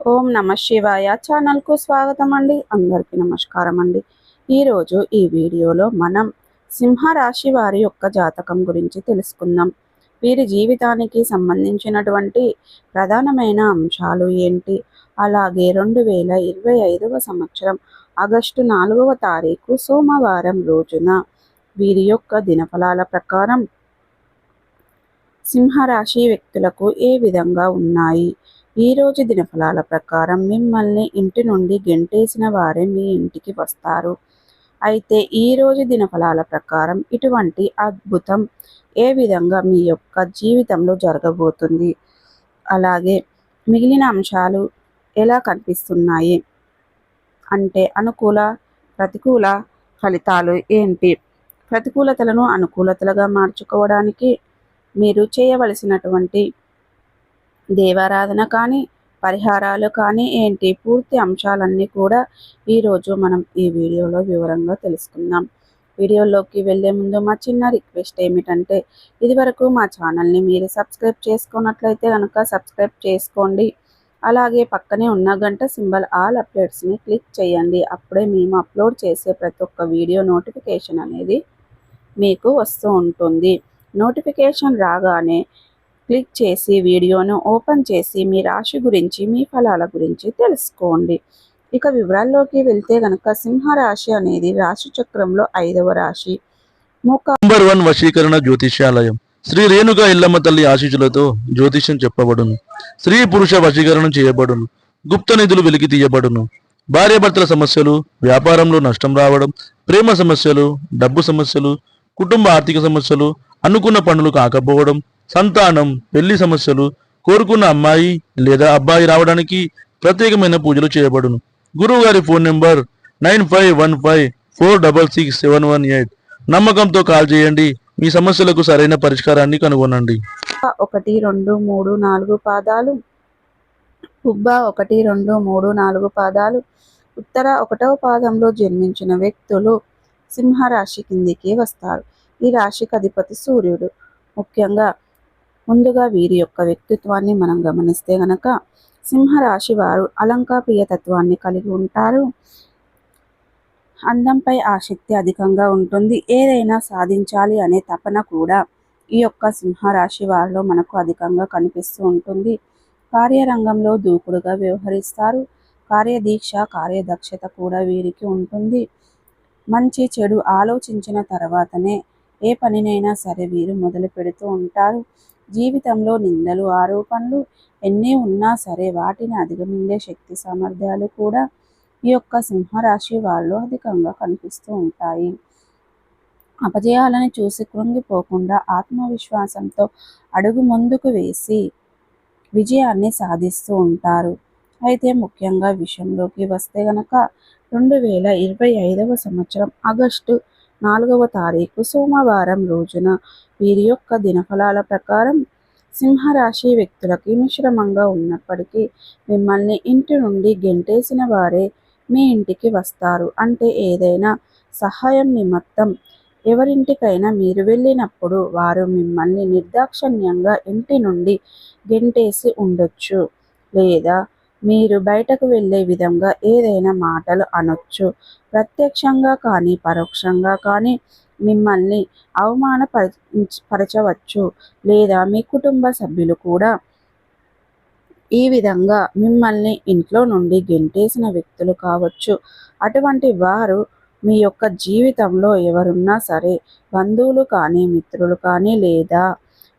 ఓం నమ శివాయ ఛానల్కు స్వాగతం అండి అందరికీ నమస్కారం అండి ఈరోజు ఈ వీడియోలో మనం సింహరాశి వారి యొక్క జాతకం గురించి తెలుసుకుందాం. వీరి జీవితానికి సంబంధించినటువంటి ప్రధానమైన అంశాలు ఏంటి? అలాగే రెండు వేల ఇరవై ఐదవ సంవత్సరం ఆగస్టు నాలుగవ తారీఖు సోమవారం రోజున వీరి యొక్క దినఫలాల ప్రకారం సింహరాశి వ్యక్తులకు ఏ విధంగా ఉన్నాయి? ఈ రోజు దినఫలాల ప్రకారం మిమ్మల్ని ఇంటి నుండి గెంటేసిన వారే మీ ఇంటికి వస్తారు. అయితే ఈ రోజు దినఫలాల ప్రకారం ఇటువంటి అద్భుతం ఏ విధంగా మీ యొక్క జీవితంలో జరగబోతుంది? అలాగే మిగిలిన అంశాలు ఎలా కనిపిస్తున్నాయి? అంటే అనుకూల ప్రతికూల ఫలితాలు ఏంటి? ప్రతికూలతలను అనుకూలతలుగా మార్చుకోవడానికి మీరు చేయవలసినటువంటి దేవారాధన కానీ పరిహారాలు కానీ ఏంటి? పూర్తి అంశాలన్నీ కూడా ఈరోజు మనం ఈ వీడియోలో వివరంగా తెలుసుకుందాం. వీడియోలోకి వెళ్ళే ముందు మా చిన్న రిక్వెస్ట్ ఏమిటంటే ఇదివరకు మా ఛానల్ని మీరు సబ్స్క్రైబ్ చేసుకున్నట్లయితే కనుక సబ్స్క్రైబ్ చేసుకోండి. అలాగే పక్కనే ఉన్న గంట సింబల్ ఆల్ అప్డేట్స్ని క్లిక్ చేయండి. అప్పుడే మేము అప్లోడ్ చేసే ప్రతి ఒక్క వీడియో నోటిఫికేషన్ అనేది మీకు వస్తూ ఉంటుంది. నోటిఫికేషన్ రాగానే క్లిక్ చేసి వీడియోను ఓపెన్ చేసి మీ రాశి గురించి మీ ఫలాల గురించి తెలుసుకోండి. ఇక వివరాల్లోకి వెళ్తే గనక సింహరాశి అనేది రాశి చక్రంలో ఐదవ రాశి. నంబర్ వన్ వశీకరణ జ్యోతిష్యాలయం. శ్రీ రేణుక ఇల్లమ్మ తల్లి ఆశీస్సులతో జ్యోతిష్యం చెప్పబడును. స్త్రీ పురుష వశీకరణం చేయబడును. గుప్త నిధులు వెలికి తీయబడును. భార్యాభర్తల సమస్యలు వ్యాపారంలో నష్టం రావడం ప్రేమ సమస్యలు డబ్బు సమస్యలు కుటుంబ ఆర్థిక సమస్యలు అనుకున్న పనులు కాకపోవడం సంతానం పెళ్ళి సమస్యలు కోరుకున్న అమ్మాయి లేదా అబ్బాయి రావడానికి ప్రత్యేకమైన పూజలు చేయబడును. గురువు గారి phone number nine five one five four double six seven one eight. నమ్మకంతో కాల్ చేయండి. మీ సమస్యలకు సరైన పరిష్కారాన్ని కనుగొనండి. ఒకటి రెండు మూడు నాలుగు పాదాలు. ఉబ్బ ఒకటి రెండు మూడు నాలుగు పాదాలు. ఉత్తర ఒకటవ పాదంలో జన్మించిన వ్యక్తులు సింహరాశి కిందికి వస్తారు. ఈ రాశికి అధిపతి సూర్యుడు. ముఖ్యంగా ముందుగా వీరి యొక్క వ్యక్తిత్వాన్ని మనం గమనిస్తే గనక సింహరాశి వారు అలంకాప్రియ తత్వాన్ని కలిగి ఉంటారు. అందంపై ఆసక్తి అధికంగా ఉంటుంది. ఏదైనా సాధించాలి అనే తపన కూడా ఈ యొక్క సింహరాశి వారిలో మనకు అధికంగా కనిపిస్తూ ఉంటుంది. కార్యరంగంలో దూకుడుగా వ్యవహరిస్తారు. కార్యదీక్ష కార్యదక్షత కూడా వీరికి ఉంటుంది. మంచి చెడు ఆలోచించిన తర్వాతనే ఏ పనినైనా సరే వీరు మొదలు పెడుతూ ఉంటారు. జీవితంలో నిందలు ఆరోపణలు ఎన్ని ఉన్నా సరే వాటిని అధిగమించే శక్తి సామర్థ్యాలు కూడా ఈ యొక్క సింహరాశి వాళ్ళు అధికంగా కనిపిస్తూ ఉంటాయి. అపజయాలను చూసి కృంగిపోకుండా ఆత్మవిశ్వాసంతో అడుగు ముందుకు వేసి విజయాన్ని సాధిస్తూ ఉంటారు. అయితే ముఖ్యంగా విషయంలోకి వస్తే గనక రెండు వేల ఇరవై ఐదవ సంవత్సరం ఆగస్టు నాలుగవ తారీఖు సోమవారం రోజున వీరి యొక్క దినఫలాల ప్రకారం సింహరాశి వ్యక్తులకి మిశ్రమంగా ఉన్నప్పటికీ మిమ్మల్ని ఇంటి నుండి గెంటేసిన వారే మీ ఇంటికి వస్తారు. అంటే ఏదైనా సహాయం నిమిత్తం ఎవరింటికైనా మీరు వెళ్ళినప్పుడు వారు మిమ్మల్ని నిర్దాక్షణ్యంగా ఇంటి నుండి గెంటేసి ఉండొచ్చు. లేదా మీరు బయటకు వెళ్ళే విధంగా ఏదైనా మాటలు అనొచ్చు. ప్రత్యక్షంగా కానీ పరోక్షంగా కానీ మిమ్మల్ని అవమానపరచవచ్చు లేదా మీ కుటుంబ సభ్యులు కూడా ఈ విధంగా మిమ్మల్ని ఇంట్లో నుండి గెంటేసిన వ్యక్తులు కావచ్చు. అటువంటి వారు మీ యొక్క జీవితంలో ఎవరున్నా సరే బంధువులు కానీ మిత్రులు కానీ లేదా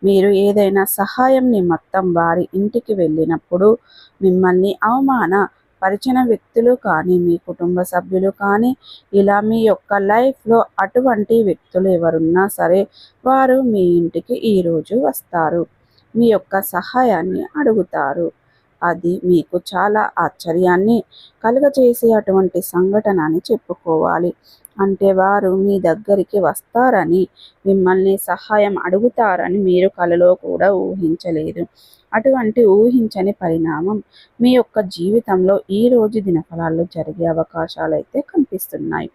మీరు ఏదైనా సహాయం నిమిత్తం వారి ఇంటికి వెళ్ళినప్పుడు మిమ్మల్ని అవమాన పరిచిన వ్యక్తులు కానీ మీ కుటుంబ సభ్యులు కానీ ఇలా మీ యొక్క లైఫ్లో అటువంటి వ్యక్తులు ఎవరున్నా సరే వారు మీ ఇంటికి ఈరోజు వస్తారు. మీ యొక్క సహాయాన్ని అడుగుతారు. అది మీకు చాలా ఆశ్చర్యాన్ని కలుగజేసే అటువంటి సంఘటన అని చెప్పుకోవాలి. అంటే వారు మీ దగ్గరికి వస్తారని మిమ్మల్ని సహాయం అడుగుతారని మీరు కలలో కూడా ఊహించలేదు. అటువంటి ఊహించని పరిణామం మీ యొక్క జీవితంలో ఈ రోజు దినఫలాల్లో జరిగే అవకాశాలు అయితే కనిపిస్తున్నాయి.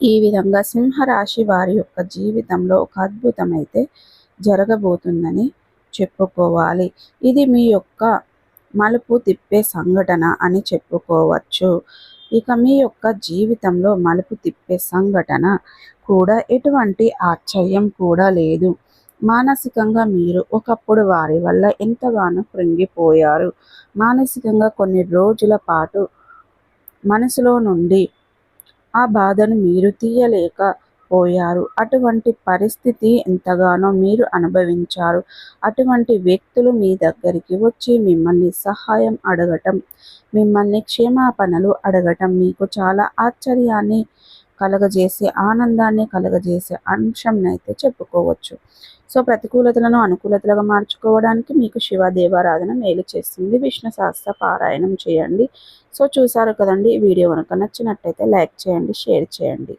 ఈ విధంగా సింహరాశి వారి యొక్క జీవితంలో ఒక అద్భుతం అయితే జరగబోతుందని చెప్పుకోవాలి. ఇది మీ యొక్క మలుపు తిప్పే సంఘటన అని చెప్పుకోవచ్చు. ఇక మీ యొక్క జీవితంలో మలుపు తిప్పే సంఘటన కూడా ఎటువంటి ఆశ్చర్యం కూడా లేదు. మానసికంగా మీరు ఒకప్పుడు వారి వల్ల ఎంతగానో కృంగిపోయారు. మానసికంగా కొన్ని రోజుల పాటు మనసులో నుండి ఆ బాధను మీరు తీయలేక పోయారు. అటువంటి పరిస్థితి ఎంతగానో మీరు అనుభవించారు. అటువంటి వ్యక్తులు మీ దగ్గరికి వచ్చి మిమ్మల్ని సహాయం అడగటం మిమ్మల్ని క్షేమాపణలు అడగటం మీకు చాలా ఆశ్చర్యాన్ని కలగజేసే ఆనందాన్ని కలగజేసే అంశం అయితే చెప్పుకోవచ్చు. సో ప్రతికూలతలను అనుకూలతలుగా మార్చుకోవడానికి మీకు శివ దేవారాధన మేలు చేస్తుంది. విష్ణు సహస్ర పారాయణం చేయండి. సో చూసారు కదండి ఈ వీడియో కనుక నచ్చినట్టయితే లైక్ చేయండి షేర్ చేయండి.